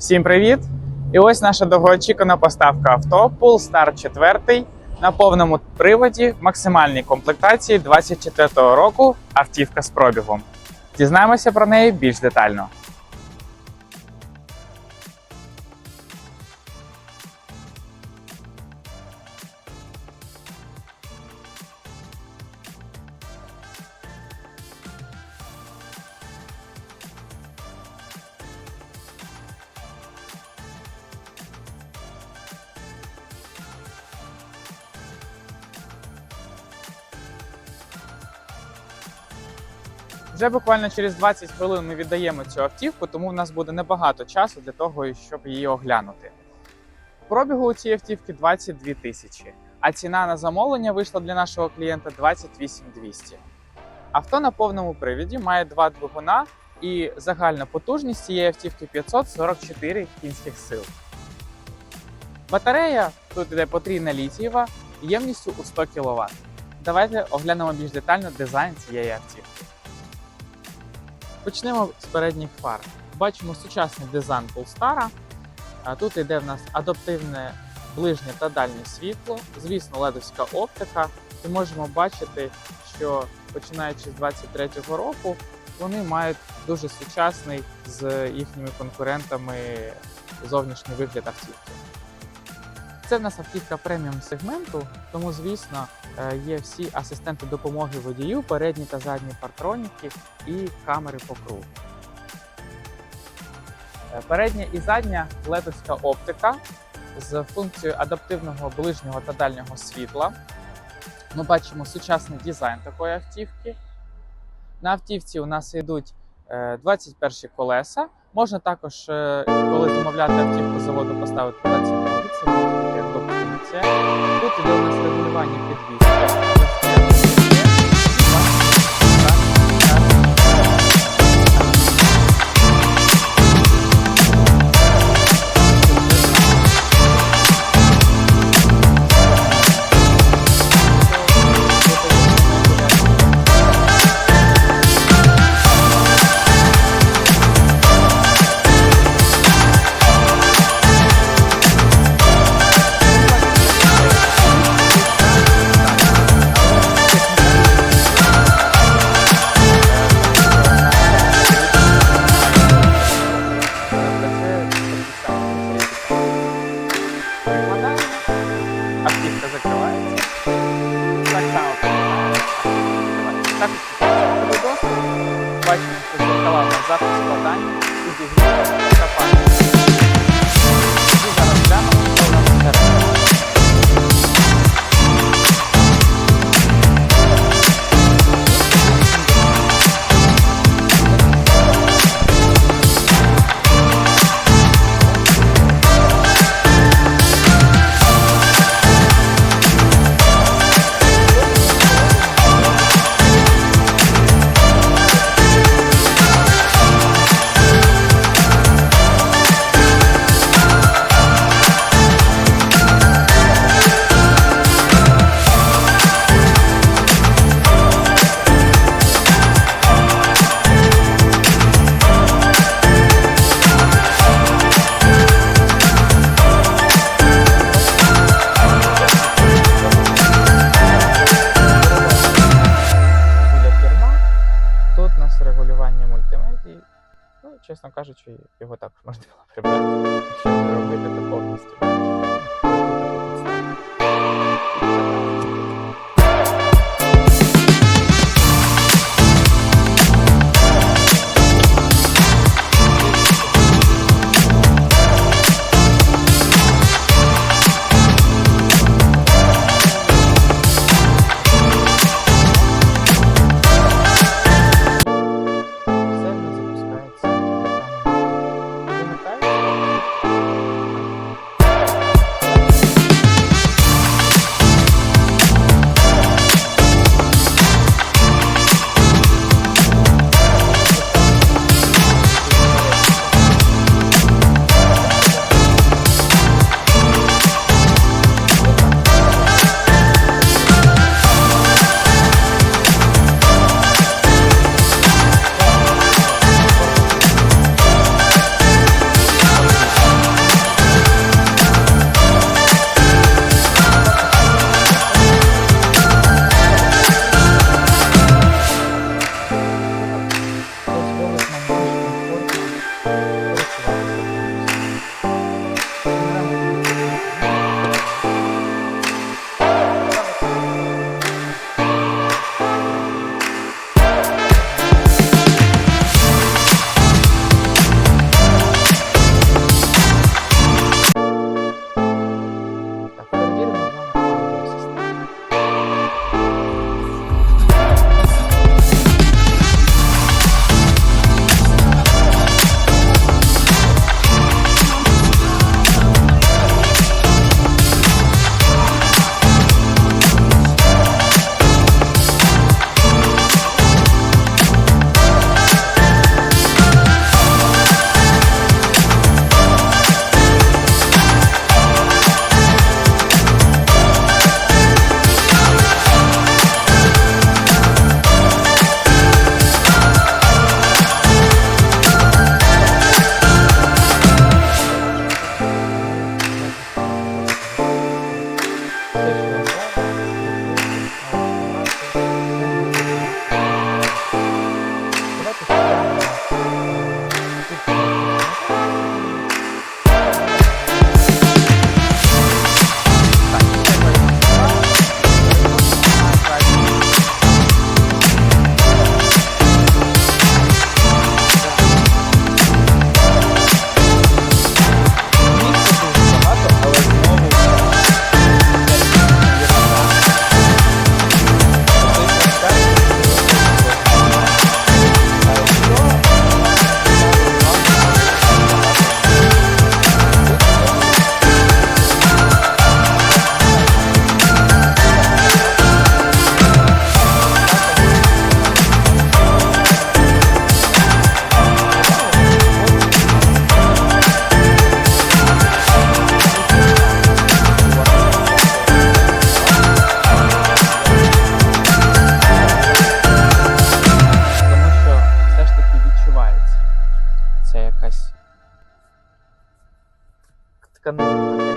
Всім привіт! І ось наша довгоочікувана поставка авто Polestar 4 на повному приводі в максимальній комплектації 24-го року автівка з пробігом. Дізнаємося про неї більш детально. Вже буквально через 20 хвилин ми віддаємо цю автівку, тому в нас буде небагато часу для того, щоб її оглянути. Пробігу у цієї автівки 22 тисячі, а ціна на замовлення вийшла для нашого клієнта 28 200. Авто на повному привіді має два двигуна і загальна потужність цієї автівки 544 кінських сил. Батарея тут іде потрійна літієва ємністю у 100 кВт. Давайте оглянемо більш детально дизайн цієї автівки. Почнемо з передніх фар. Бачимо сучасний дизайн Polestar. Тут йде в нас адаптивне ближнє та дальнє світло, звісно, ледовська оптика. І можемо бачити, що починаючи з 23-го року вони мають дуже сучасний з їхніми конкурентами зовнішній вигляд автівки. Це в нас автівка преміум сегменту, тому, звісно, е, є всі асистенти допомоги водію, передні та задні партроніки і камери по. Е, Передня і задня ледовська оптика з функцією адаптивного ближнього та дальнього світла. Ми бачимо сучасний дизайн такої автівки. На автівці у нас йдуть е, 21 колеса. Можна також, е, коли замовляти автівку заводу, поставити 22 буде як доповнення. Тут йде у нас регулювання підвіски. Так доступ. Бачимо, що зеркала на захист складання кажучи, його також можна було прибрати, 跟